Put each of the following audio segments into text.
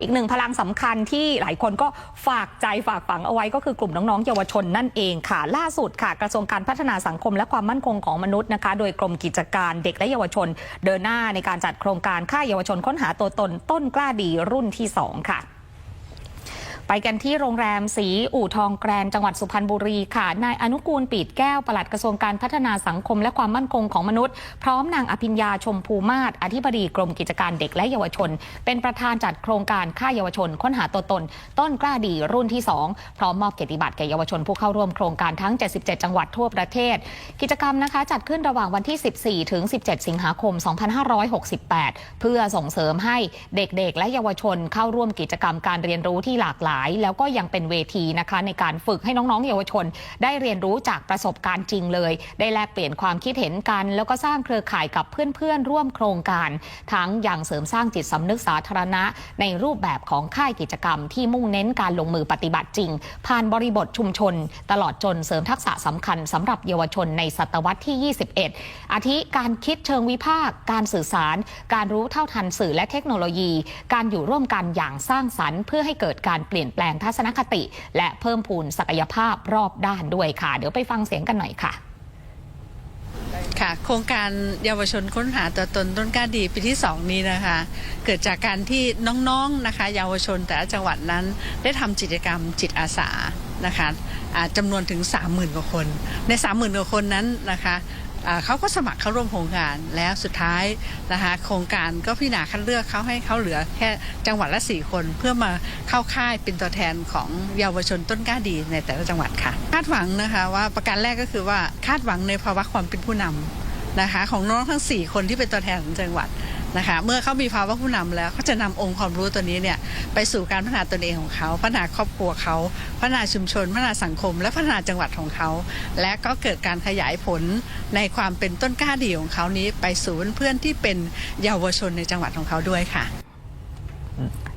อีกหนึ่งพลังสำคัญที่หลายคนก็ฝากใจฝากฝังเอาไว้ก็คือกลุ่มน้องๆเยาวชนนั่นเองค่ะ ล่าสุดค่ะ กระทรวงการพัฒนาสังคมและความมั่นคงของมนุษย์นะคะ โดยกรมกิจการเด็กและเยาวชน เดินหน้าในการจัดโครงการค่ายเยาวชนค้นหาตัวตนต้นกล้าดีรุ่นที่สองค่ะ ไปกันที่โรงแรมสีอู่ทองแกรนจังหวัดสุพรรณบุรีค่ะ นายอนุกูลปีดแก้วปลัดกระทรวงการพัฒนาสังคมและความมั่นคงของมนุษย์ พร้อมนางอภิญญาชมพูมาศอธิบดีกรมกิจการเด็กและเยาวชน เป็นประธานจัดโครงการค่ายเยาวชน ค้นหาตัวตน ต้นกล้าดีรุ่นที่ 2 พร้อมมอบเกียรติบัตรแก่เยาวชนผู้เข้าร่วมโครงการทั้ง 77 จังหวัดทั่วประเทศ กิจกรรมนะคะจัดขึ้นระหว่างวันที่ 14 ถึง 17 สิงหาคม 2568 เพื่อส่งเสริมให้เด็กๆ และเยาวชนเข้าร่วมกิจกรรมการเรียนรู้ที่หลากหลายแล้วก็ยังเป็นเวทีนะคะ ในการฝึกให้น้องๆเยาวชน ได้เรียนรู้จากประสบการณ์จริงเลย ได้แลกเปลี่ยนความคิดเห็นกัน แล้วก็สร้างเครือข่ายกับเพื่อนๆ ร่วมโครงการ ทั้งอย่างเสริมสร้างจิตสำนึกสาธารณะ ในรูปแบบของค่ายกิจกรรม ที่มุ่งเน้นการลงมือปฏิบัติจริง ผ่านบริบทชุมชน ตลอดจนเสริมทักษะสำคัญสำหรับเยาวชนในศตวรรษที่ 21 อาทิการคิดเชิงวิพากษ์การสื่อสาร การรู้เท่าทันสื่อและเทคโนโลยี การอยู่ร่วมกันอย่างสร้างสรรค์ เพื่อให้เกิดการเปลี่ยนแปลงทัศนคติ และเพิ่มพูนศักยภาพรอบด้านด้วยค่ะ เดี๋ยวไปฟังเสียงกันหน่อยค่ะค่ะโครงการเยาวชนค้นหาตัวตนต้นกล้าดีปีที่ 2 นี้นะคะ เกิดจากการที่น้องๆนะคะ เยาวชนแต่ละจังหวัดนั้นได้ทำกิจกรรมจิตอาสานะคะอ่าจำนวนถึง 30,000 กว่าคน ใน 30,000 กว่าคนนั้นนะคะ เขาก็สมัครเข้าร่วมโครงการแล้วสุดท้ายนะคะโครงการก็พิจารณาคัดเลือกเขาให้เขาเหลือแค่จังหวัดละ4คนเพื่อมาเข้าค่ายเป็นตัวแทนของเยาวชนต้นกล้าดีในแต่ละจังหวัดค่ะ คาดหวังนะคะว่าประการแรกก็คือว่าคาดหวังในภาวะความเป็นผู้นำ นะคะของน้องทั้ง 4 คนที่เป็นตัวแทนของจังหวัดนะคะเมื่อเขามีภาวะผู้นำแล้วเขาจะนำองค์ความรู้ตัวนี้เนี่ยไปสู่การพัฒนาตนเองของเขาพัฒนาครอบครัวเขาพัฒนาชุมชน พัฒนาสังคม และพัฒนาจังหวัดของเขา และก็เกิดการขยายผลในความเป็นต้นกล้าดีของเขานี้ไปสู่เพื่อนที่เป็นเยาวชนในจังหวัดของเขาด้วยค่ะ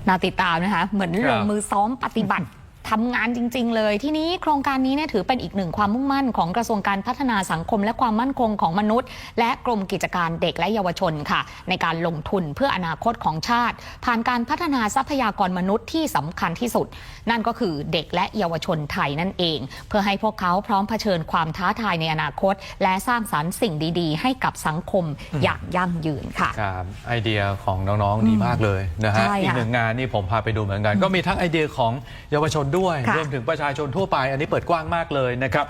น่าติดตามนะคะ เหมือนลงมือซ้อมปฏิบัติ ทำงานจริง ๆ เลย ที่นี้โครงการนี้เนี่ยถือเป็นอีกหนึ่งความมุ่งมั่นของกระทรวงการพัฒนาสังคมและความมั่นคงของมนุษย์ และกรมกิจการเด็กและเยาวชนค่ะ ในการลงทุนเพื่ออนาคตของชาติ ผ่านการพัฒนาทรัพยากรมนุษย์ที่สำคัญที่สุด นั่นก็คือเด็กและเยาวชนไทยนั่นเอง เพื่อให้พวกเขาพร้อมเผชิญความท้าทายในอนาคต และสร้างสรรค์สิ่งดี ๆ ให้กับสังคมอย่างยั่งยืนค่ะครับไอเดียของน้องๆดีมากเลยนะฮะใช่ค่ะอีกหนึ่งงานนี่ผมพาไปดูเหมือนกัน ก็มีทั้งไอเดียของเยาวชนด้วยค่ะรวมถึงประชาชนทั่วไป อันนี้เปิดกว้างมากเลยนะครับ